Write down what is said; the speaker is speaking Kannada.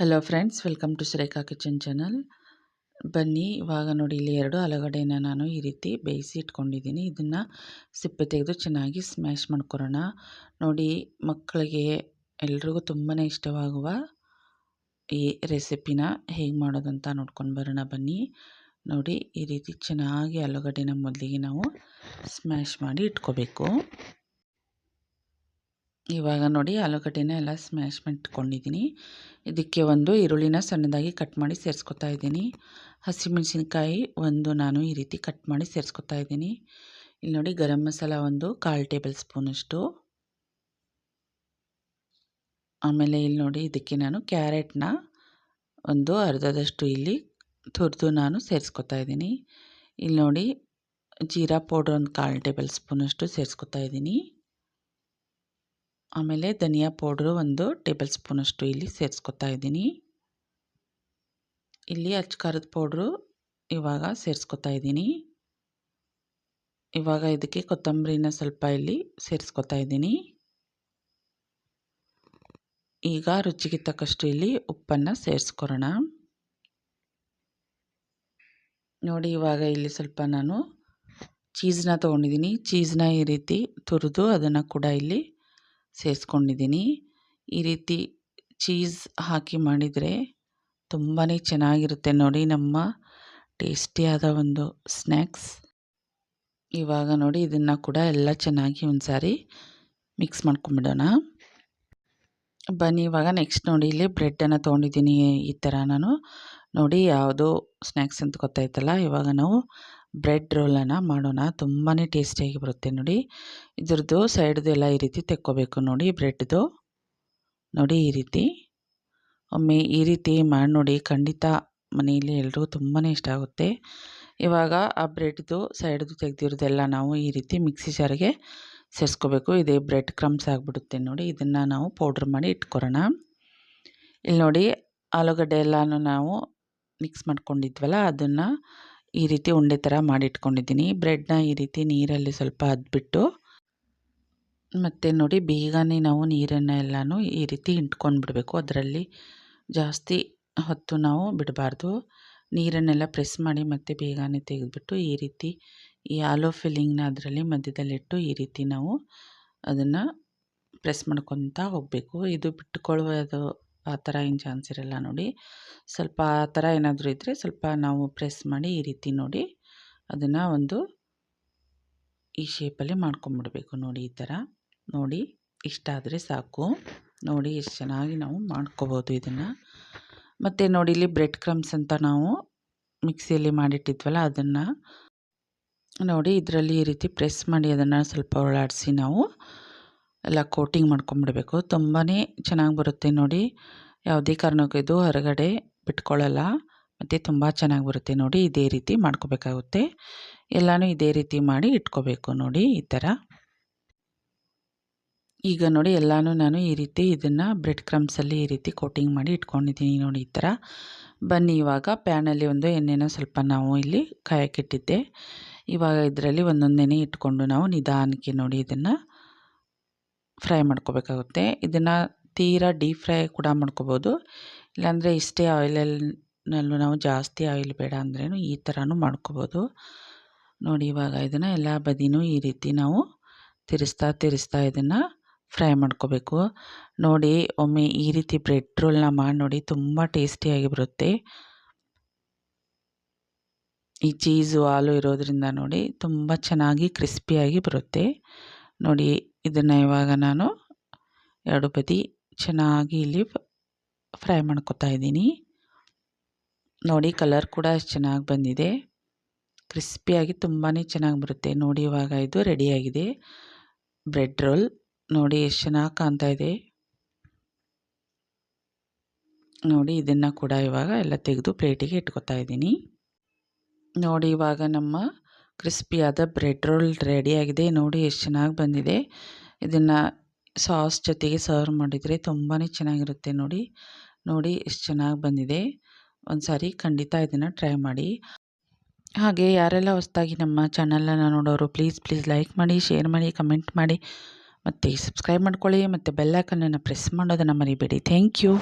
Hello friends welcome to Surekha kitchen channel ಬನ್ನಿ, ಇವಾಗ ನೋಡಿ ಇಲ್ಲಿ ಎರಡು ಆಲೂಗಡ್ಡೆನ ನಾನು ಈ ರೀತಿ ಬೇಯಿಸಿ ಇಟ್ಕೊಂಡಿದ್ದೀನಿ ಇದನ್ನು ಸಿಪ್ಪೆ ತೆಗೆದು ಚೆನ್ನಾಗಿ ಸ್ಮ್ಯಾಶ್ ಮಾಡ್ಕೊರೋಣ ನೋಡಿ, ಮಕ್ಕಳಿಗೆ ಎಲ್ರಿಗೂ ತುಂಬಾ ಇಷ್ಟವಾಗುವ ಈ ರೆಸಿಪಿನ ಹೇಗೆ ಮಾಡೋದು ಅಂತ ನೋಡ್ಕೊಂಡು ಬರೋಣ ಬನ್ನಿ. ನೋಡಿ, ಈ ರೀತಿ ಚೆನ್ನಾಗಿ ಆಲೂಗಡ್ಡೆನ ಮೊದಲಿಗೆ ನಾವು ಸ್ಮ್ಯಾಶ್ ಮಾಡಿ ಇಟ್ಕೋಬೇಕು. ಇವಾಗ ನೋಡಿ ಆಲೂಗಡ್ಡೆನ ಎಲ್ಲ ಸ್ಮ್ಯಾಶ್ ಮಾಡಿಟ್ಕೊಂಡಿದ್ದೀನಿ ಇದಕ್ಕೆ ಒಂದು ಈರುಳ್ಳಿನ ಸಣ್ಣದಾಗಿ ಕಟ್ ಮಾಡಿ ಸೇರಿಸ್ಕೊತಾ ಇದ್ದೀನಿ. ಹಸಿಮೆಣಸಿನ್ಕಾಯಿ ಒಂದು ನಾನು ಈ ರೀತಿ ಕಟ್ ಮಾಡಿ ಸೇರಿಸ್ಕೊತಾ ಇದ್ದೀನಿ. ಇಲ್ಲಿ ನೋಡಿ ಗರಂ ಮಸಾಲ ಒಂದು ಕಾಲು ಟೇಬಲ್ ಸ್ಪೂನಷ್ಟು. ಆಮೇಲೆ ಇಲ್ಲಿ ನೋಡಿ ಇದಕ್ಕೆ ನಾನು ಕ್ಯಾರೆಟ್ನ ಒಂದು ಅರ್ಧದಷ್ಟು ಇಲ್ಲಿ ತುರಿದು ನಾನು ಸೇರಿಸ್ಕೊತಾ ಇದ್ದೀನಿ. ಇಲ್ಲಿ ನೋಡಿ ಜೀರಾ ಪೌಡ್ರ್ ಒಂದು ಕಾಲು ಟೇಬಲ್ ಸ್ಪೂನಷ್ಟು ಸೇರಿಸ್ಕೊತಾ ಇದ್ದೀನಿ. ಆಮೇಲೆ ಧನಿಯಾ ಪೌಡ್ರು ಒಂದು ಟೇಬಲ್ ಸ್ಪೂನಷ್ಟು ಇಲ್ಲಿ ಸೇರಿಸ್ಕೊತಾ ಇದ್ದೀನಿ. ಇಲ್ಲಿ ಅಚ್ಚ ಖಾರದ ಪೌಡ್ರು ಇವಾಗ ಸೇರಿಸ್ಕೊತಾ ಇದ್ದೀನಿ. ಇವಾಗ ಇದಕ್ಕೆ ಕೊತ್ತಂಬರಿನ ಸ್ವಲ್ಪ ಇಲ್ಲಿ ಸೇರಿಸ್ಕೊತಾ ಇದ್ದೀನಿ. ಈಗ ರುಚಿಗೆ ತಕ್ಕಷ್ಟು ಇಲ್ಲಿ ಉಪ್ಪನ್ನು ಸೇರಿಸ್ಕೊರೋಣ ನೋಡಿ, ಇವಾಗ ಇಲ್ಲಿ ಸ್ವಲ್ಪ ನಾನು ಚೀಸ್ನ ತೊಗೊಂಡಿದ್ದೀನಿ. ಚೀಸ್ನ ಈ ರೀತಿ ತುರಿದು ಅದನ್ನು ಕೂಡ ಇಲ್ಲಿ ಸೇರಿಸ್ಕೊಂಡಿದ್ದೀನಿ. ಈ ರೀತಿ ಚೀಸ್ ಹಾಕಿ ಮಾಡಿದರೆ ತುಂಬಾ ಚೆನ್ನಾಗಿರುತ್ತೆ ನೋಡಿ ನಮ್ಮ ಟೇಸ್ಟಿಯಾದ ಒಂದು ಸ್ನ್ಯಾಕ್ಸ್. ಇವಾಗ ನೋಡಿ ಇದನ್ನು ಕೂಡ ಎಲ್ಲ ಚೆನ್ನಾಗಿ ಒಂದು ಸಾರಿ ಮಿಕ್ಸ್ ಮಾಡ್ಕೊಂಬಿಡೋಣ. ಬನ್ನಿ ಇವಾಗ ನೆಕ್ಸ್ಟ್ ನೋಡಿ ಇಲ್ಲಿ ಬ್ರೆಡ್ಡನ್ನು ತೊಗೊಂಡಿದ್ದೀನಿ ಈ ಥರ ನಾನು ನೋಡಿ ಯಾವುದು ಸ್ನ್ಯಾಕ್ಸ್ ಅಂತ ಗೊತ್ತಾಯ್ತಲ್ಲ ಇವಾಗ ನಾವು ಬ್ರೆಡ್ ರೋಲನ್ನು ಮಾಡೋಣ. ತುಂಬಾ ಟೇಸ್ಟಿಯಾಗಿ ಬರುತ್ತೆ ನೋಡಿ. ಇದ್ರದ್ದು ಸೈಡ್ದು ಎಲ್ಲ ಈ ರೀತಿ ತೆಕ್ಕೋಬೇಕು ನೋಡಿ ಬ್ರೆಡ್ದು. ನೋಡಿ ಈ ರೀತಿ. ಒಮ್ಮೆ ಈ ರೀತಿ ಮಾಡಿ ನೋಡಿ ಖಂಡಿತ ಮನೆಯಲ್ಲಿ ಎಲ್ಲರೂ ತುಂಬಾ ಇಷ್ಟ ಆಗುತ್ತೆ. ಇವಾಗ ಆ ಬ್ರೆಡ್ದು ಸೈಡ್ದು ತೆಗೆದಿರೋದೆಲ್ಲ ನಾವು ಈ ರೀತಿ ಮಿಕ್ಸಿ ಜಾರಿಗೆ ಸೇರಿಸ್ಕೋಬೇಕು. ಇದೇ ಬ್ರೆಡ್ ಕ್ರಮ್ಸ್ ಆಗಿಬಿಡುತ್ತೆ ನೋಡಿ. ಇದನ್ನು ನಾವು ಪೌಡ್ರ್ ಮಾಡಿ ಇಟ್ಕೊರೋಣ ಇಲ್ಲಿ ನೋಡಿ ಆಲೂಗಡ್ಡೆ ಎಲ್ಲನೂ ನಾವು ಮಿಕ್ಸ್ ಮಾಡ್ಕೊಂಡಿದ್ವಲ್ಲ ಅದನ್ನು ಈ ರೀತಿ ಉಂಡೆ ಥರ ಮಾಡಿಟ್ಕೊಂಡಿದ್ದೀನಿ. ಬ್ರೆಡ್ನ ಈ ರೀತಿ ನೀರಲ್ಲಿ ಸ್ವಲ್ಪ ಅದ್ಬಿಟ್ಟು ಮತ್ತು ನೋಡಿ ಬೇಗನೆ ನಾವು ನೀರನ್ನು ಎಲ್ಲನೂ ಈ ರೀತಿ ಬಿಡಬೇಕು ಅದರಲ್ಲಿ ಜಾಸ್ತಿ ಹೊತ್ತು ನಾವು ಬಿಡಬಾರ್ದು. ನೀರನ್ನೆಲ್ಲ ಪ್ರೆಸ್ ಮಾಡಿ ಮತ್ತೆ ಬೇಗನೆ ತೆಗೆದುಬಿಟ್ಟು ಈ ರೀತಿ ಈ ಆಲೋ ಫಿಲ್ಲಿಂಗ್ನ ಅದರಲ್ಲಿ ಮಧ್ಯದಲ್ಲಿಟ್ಟು ಈ ರೀತಿ ನಾವು ಅದನ್ನು ಪ್ರೆಸ್ ಮಾಡ್ಕೊತಾ ಹೋಗಬೇಕು. ಇದು ಬಿಟ್ಟುಕೊಳ್ಳುವುದು ಆ ಥರ ಏನು ಚಾನ್ಸ್ ಇರಲ್ಲ ನೋಡಿ. ಸ್ವಲ್ಪ ಆ ಥರ ಏನಾದರೂ ಇದ್ದರೆ ಸ್ವಲ್ಪ ನಾವು ಪ್ರೆಸ್ ಮಾಡಿ ಈ ರೀತಿ ನೋಡಿ. ಅದನ್ನು ಒಂದು ಈ ಶೇಪಲ್ಲಿ ಮಾಡ್ಕೊಂಬಿಡ್ಬೇಕು ನೋಡಿ ಈ ಥರ ನೋಡಿ ಇಷ್ಟ ಆದರೆ ಸಾಕು. ನೋಡಿ ಎಷ್ಟು ಚೆನ್ನಾಗಿ ನಾವು ಮಾಡ್ಕೋಬೋದು ಇದನ್ನು. ಮತ್ತು ನೋಡಿ ಇಲ್ಲಿ ಬ್ರೆಡ್ ಕ್ರಮ್ಸ್ ಅಂತ ನಾವು ಮಿಕ್ಸಿಯಲ್ಲಿ ಮಾಡಿಟ್ಟಿದ್ವಲ್ಲ ಅದನ್ನು. ನೋಡಿ ಇದರಲ್ಲಿ ಈ ರೀತಿ ಪ್ರೆಸ್ ಮಾಡಿ ಅದನ್ನು ಸ್ವಲ್ಪ ಒಳಾಡಿಸಿ ನಾವು ಎಲ್ಲ ಕೋಟಿಂಗ್ ಮಾಡ್ಕೊಂಬಿಡಬೇಕು. ತುಂಬಾ ಚೆನ್ನಾಗಿ ಬರುತ್ತೆ ನೋಡಿ. ಯಾವುದೇ ಕಾರಣಕ್ಕೂ ಇದು ಹೊರಗಡೆ ಬಿಟ್ಕೊಳ್ಳಲ್ಲ ಮತ್ತು ತುಂಬ ಚೆನ್ನಾಗಿ ಬರುತ್ತೆ ನೋಡಿ. ಇದೇ ರೀತಿ ಮಾಡ್ಕೋಬೇಕಾಗುತ್ತೆ. ಎಲ್ಲನೂ ಇದೇ ರೀತಿ ಮಾಡಿ ಇಟ್ಕೋಬೇಕು ನೋಡಿ ಈ ಥರ. ಈಗ ನೋಡಿ ಎಲ್ಲನೂ ನಾನು ಈ ರೀತಿ ಇದನ್ನು ಬ್ರೆಡ್ ಕ್ರಮ್ಸಲ್ಲಿ ಈ ರೀತಿ ಕೋಟಿಂಗ್ ಮಾಡಿ ಇಟ್ಕೊಂಡಿದ್ದೀನಿ ನೋಡಿ ಈ ಥರ. ಬನ್ನಿ ಇವಾಗ ಪ್ಯಾನಲ್ಲಿ ಒಂದು ಎಣ್ಣೆನ ಸ್ವಲ್ಪ ನಾವು ಇಲ್ಲಿ ಕಾಯಕ್ಕಿಟ್ಟಿದ್ದೆ ಇವಾಗ ಇದರಲ್ಲಿ ಒಂದೊಂದೆನೆ ಇಟ್ಕೊಂಡು ನಾವು ನಿಧಾನಕ್ಕೆ ನೋಡಿ ಇದನ್ನು ಫ್ರೈ ಮಾಡ್ಕೋಬೇಕಾಗುತ್ತೆ. ಇದನ್ನು ತೀರಾ ಡೀಪ್ ಫ್ರೈ ಕೂಡ ಮಾಡ್ಕೋಬೋದು. ಇಲ್ಲಾಂದರೆ ಇಷ್ಟೇ ಆಯಿಲಲ್ಲೂ ನಾವು ಜಾಸ್ತಿ ಆಯಿಲ್ ಬೇಡ ಅಂದ್ರೂ ಈ ಥರನೂ ಮಾಡ್ಕೋಬೋದು. ನೋಡಿ ಇವಾಗ ಇದನ್ನು ಎಲ್ಲ ಬದಿನೂ ಈ ರೀತಿ ನಾವು ತಿರುಸ್ತಾ ತಿರಿಸ್ತಾ ಇದನ್ನು ಫ್ರೈ ಮಾಡ್ಕೋಬೇಕು. ನೋಡಿ ಒಮ್ಮೆ ಈ ರೀತಿ ಬ್ರೆಡ್ ರೋಲ್ನ ಮಾಡಿ ನೋಡಿ ತುಂಬ ಟೇಸ್ಟಿಯಾಗಿ ಬರುತ್ತೆ. ಈ ಚೀಸು ಹಾಲು ಇರೋದ್ರಿಂದ ನೋಡಿ ತುಂಬ ಚೆನ್ನಾಗಿ ಕ್ರಿಸ್ಪಿಯಾಗಿ ಬರುತ್ತೆ. ನೋಡಿ ಇದನ್ನು ಇವಾಗ ನಾನು ಎರಡು ಬದಿ ಚೆನ್ನಾಗಿ ಇಲ್ಲಿ ಫ್ರೈ ಮಾಡ್ಕೊತಾ ಇದ್ದೀನಿ. ನೋಡಿ ಕಲರ್ ಕೂಡ ಚೆನ್ನಾಗಿ ಬಂದಿದೆ. ಕ್ರಿಸ್ಪಿಯಾಗಿ ತುಂಬಾ ಚೆನ್ನಾಗಿ ಬರುತ್ತೆ. ನೋಡಿ ಇವಾಗ ಇದು ರೆಡಿಯಾಗಿದೆ ಬ್ರೆಡ್ ರೋಲ್ ನೋಡಿ ಎಷ್ಟು ಚೆನ್ನಾಗಿ ಕಾಣ್ತಾ ಇದೆ. ನೋಡಿ ಇದನ್ನು ಕೂಡ ಇವಾಗ ಎಲ್ಲ ತೆಗೆದು ಪ್ಲೇಟಿಗೆ ಇಟ್ಕೊತಾ ಇದ್ದೀನಿ. ನೋಡಿ ಇವಾಗ ನಮ್ಮ ಕ್ರಿಸ್ಪಿಯಾದ ಬ್ರೆಡ್ ರೋಲ್ ರೆಡಿಯಾಗಿದೆ ನೋಡಿ ಎಷ್ಟು ಚೆನ್ನಾಗಿ ಬಂದಿದೆ. ಇದನ್ನು ಸಾಸ್ ಜೊತೆಗೆ ಸರ್ವ್ ಮಾಡಿದರೆ ತುಂಬಾ ಚೆನ್ನಾಗಿರುತ್ತೆ ನೋಡಿ. ನೋಡಿ ಎಷ್ಟು ಚೆನ್ನಾಗಿ ಬಂದಿದೆ. ಒಂದು ಸಾರಿ ಖಂಡಿತ ಇದನ್ನು ಟ್ರೈ ಮಾಡಿ. ಹಾಗೆ ಯಾರೆಲ್ಲ ಹೊಸದಾಗಿ ನಮ್ಮ ಚಾನಲನ್ನು ನೋಡೋರು, ಪ್ಲೀಸ್ ಪ್ಲೀಸ್ ಲೈಕ್ ಮಾಡಿ, ಶೇರ್ ಮಾಡಿ, ಕಮೆಂಟ್ ಮಾಡಿ. ಮತ್ತು ಸಬ್ಸ್ಕ್ರೈಬ್ ಮಾಡ್ಕೊಳ್ಳಿ. ಮತ್ತು ಬೆಲ್ಲೈಕನನ್ನು ಪ್ರೆಸ್ ಮಾಡೋದನ್ನು ಮರಿಬೇಡಿ. Thank you.